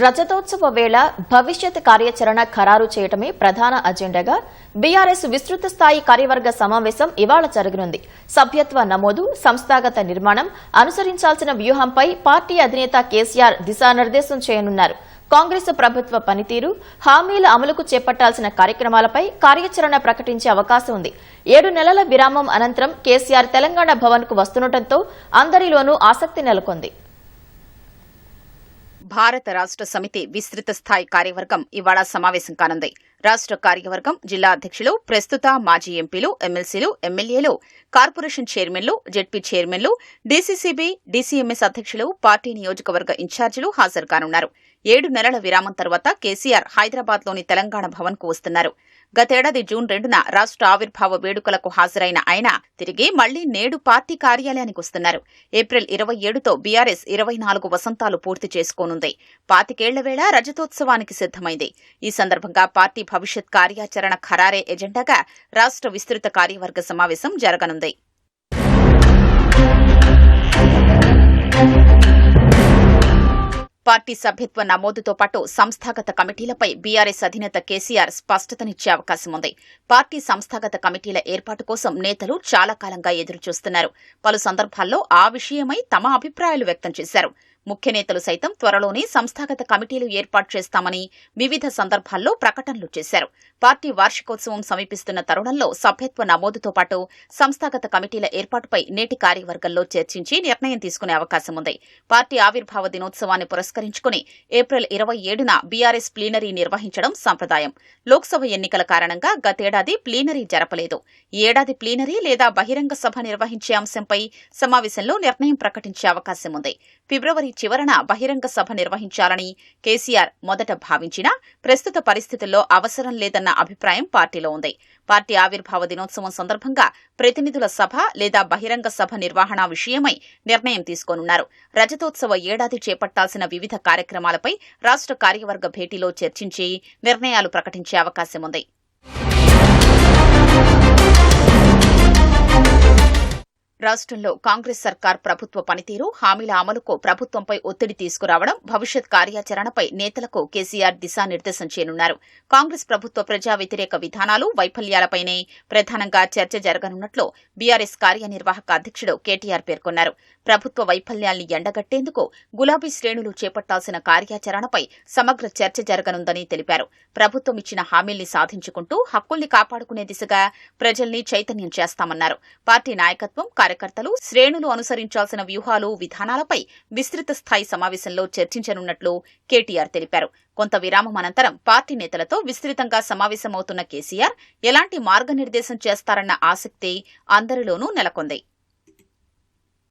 రజతోత్సవ వేళ భవిష్యత్ కార్యాచరణ ఖరారు చేయటమే ప్రధాన అజెండాగా బీఆర్ఎస్ విస్తృత స్థాయి కార్యవర్గ సమావేశం ఇవాళ జరగనుంది. సభ్యత్వ నమోదు సంస్థాగత నిర్మాణం అనుసరించాల్సిన వ్యూహంపై పార్టీ అధినేత కేసీఆర్ దిశానిర్దేశం చేయనున్నారు. కాంగ్రెస్ ప్రభుత్వ పనితీరు హామీల అమలుకు చేపట్టాల్సిన కార్యక్రమాలపై కార్యాచరణ ప్రకటించే అవకాశం ఉంది. ఏడు నెలల విరామం అనంతరం కేసీఆర్ తెలంగాణ భవన్కు వస్తుండటంతో అందరిలోనూ ఆసక్తి నెలకొంది. భారత రాష్ట్ర సమితి విస్తృత స్థాయి కార్యవర్గం ఇవాళ సమావేశం కానుంది. రాష్ట్ర కార్యవర్గం జిల్లా అధ్యక్షులు ప్రస్తుత మాజీ ఎంపీలు ఎమ్మెల్సీలు ఎమ్మెల్యేలు కార్పొరేషన్ చైర్మన్లు జెడ్పీ చైర్మన్లు డీసీసీబీ డీసీఎంఎస్ అధ్యక్షులు పార్టీ నియోజకవర్గ ఇన్ఛార్జీలు హాజరు కానున్నారు. ఏడు నెలల విరామం తర్వాత కేసీఆర్ హైదరాబాద్లోని తెలంగాణ భవన్కు వస్తున్నారు. గతేడాది జూన్ రెండున రాష్ట్ర ఆవిర్భావ వేడుకలకు హాజరైన ఆయన తిరిగి మళ్ళీ నేడు పార్టీ కార్యాలయానికి వస్తున్నారు. ఏప్రిల్ ఇరవై ఏడుతో బీఆర్ఎస్ ఇరవై నాలుగు వసంతాలు పూర్తి చేసుకోనుంది. పాతికేళ్ళ వేళ రజతోత్సవానికి సిద్దమైంది ఈ సందర్భంగా పార్టీ భవిష్యత్ కార్యాచరణ ఖరారే ఎజెండాగా రాష్ట్ర విస్తృత కార్యవర్గ సమావేశం జరగనుంది. పార్టీ సభ్యత్వ నమోదుతో పాటు సంస్థాగత కమిటీలపై బీఆర్ఎస్ అధినేత కేసీఆర్ స్పష్టతనిచ్చే అవకాశం ఉంది పార్టీ సంస్థాగత కమిటీల ఏర్పాటు కోసం నేతలు చాలా కాలంగా ఎదురుచూస్తున్నారు. పలు సందర్భాల్లో ఆ విషయమై తమ అభిప్రాయాలు వ్యక్తం చేశారు. ముఖ్య నేతలు సైతం త్వరలోనే సంస్థాగత కమిటీలు ఏర్పాటు చేస్తామని వివిధ సందర్భాల్లో ప్రకటనలు చేశారు. పార్టీ వార్షికోత్సవం సమీపిస్తున్న తరుణంలో సభ్యత్వ నమోదుతో పాటు సంస్థాగత కమిటీల ఏర్పాటుపై నేటి కార్యవర్గంలో చర్చించి నిర్ణయం తీసుకునే అవకాశం ఉంది. పార్టీ ఆవిర్భావ దినోత్సవాన్ని పురస్కరించుకుని ఏప్రిల్ ఇరవై ఏడున బీఆర్ఎస్ ప్లీనరీ నిర్వహించడం సంప్రదాయం. లోక్సభ ఎన్నికల కారణంగా గతేడాది ప్లీనరీ జరపలేదు. ఈ ఏడాది ప్లీనరీ లేదా బహిరంగ సభ నిర్వహించే అంశంపై సమావేశంలో నిర్ణయం ప్రకటించే అవకాశం ఉంది. ఫిబ్రవరి చివరన బహిరంగ సభ నిర్వహించాలని కేసీఆర్ మొదట భావించినా ప్రస్తుత పరిస్థితుల్లో అవసరం లేదన్న అభిప్రాయం పార్టీలో ఉంది. పార్టీ ఆవిర్భావ దినోత్సవం సందర్భంగా ప్రతినిధుల సభ లేదా బహిరంగ సభ నిర్వహణ విషయమై నిర్ణయం తీసుకోనున్నారు. రజతోత్సవ ఏడాది చేపట్టాల్సిన వివిధ కార్యక్రమాలపై రాష్ట్ర కార్యవర్గ భేటీలో చర్చించి నిర్ణయాలు ప్రకటించే అవకాశం ఉంది రాష్ట్రంలో కాంగ్రెస్ సర్కార్ ప్రభుత్వ పనితీరు హామీల అమలుకు ప్రభుత్వంపై ఒత్తిడి తీసుకురావడం భవిష్యత్ కార్యాచరణపై నేతలకు కేసీఆర్ దిశానిర్దేశం చేయనున్నారు. కాంగ్రెస్ ప్రభుత్వ ప్రజా వ్యతిరేక విధానాలు వైఫల్యాలపైనే ప్రధానంగా చర్చ జరగనున్నట్లు బీఆర్ఎస్ కార్యనిర్వాహక అధ్యక్షుడు కేటీఆర్ పేర్కొన్నారు. ప్రభుత్వ వైఫల్యాల్ని ఎండగట్టేందుకు గులాబీ శ్రేణులు చేపట్టాల్సిన కార్యాచరణపై సమగ్ర చర్చ జరగనుందని తెలిపారు. ప్రభుత్వం ఇచ్చిన హామీల్ని సాధించుకుంటూ హక్కుల్ని కాపాడుకునే దిశగా ప్రజల్ని చైతన్యం చేస్తామన్నారు. పార్టీ నాయకత్వం కార్యకర్తలు శ్రేణులు అనుసరించాల్సిన వ్యూహాలు విధానాలపై విస్తృత స్థాయి సమావేశంలో చర్చించనున్నట్లు కేటీఆర్ తెలిపారు. కొంత విరామం అనంతరం పార్టీ నేతలతో విస్తృతంగా సమావేశమవుతున్న కేసీఆర్ ఎలాంటి మార్గనిర్దేశం చేస్తారన్న ఆసక్తి అందరిలోనూ నెలకొంది.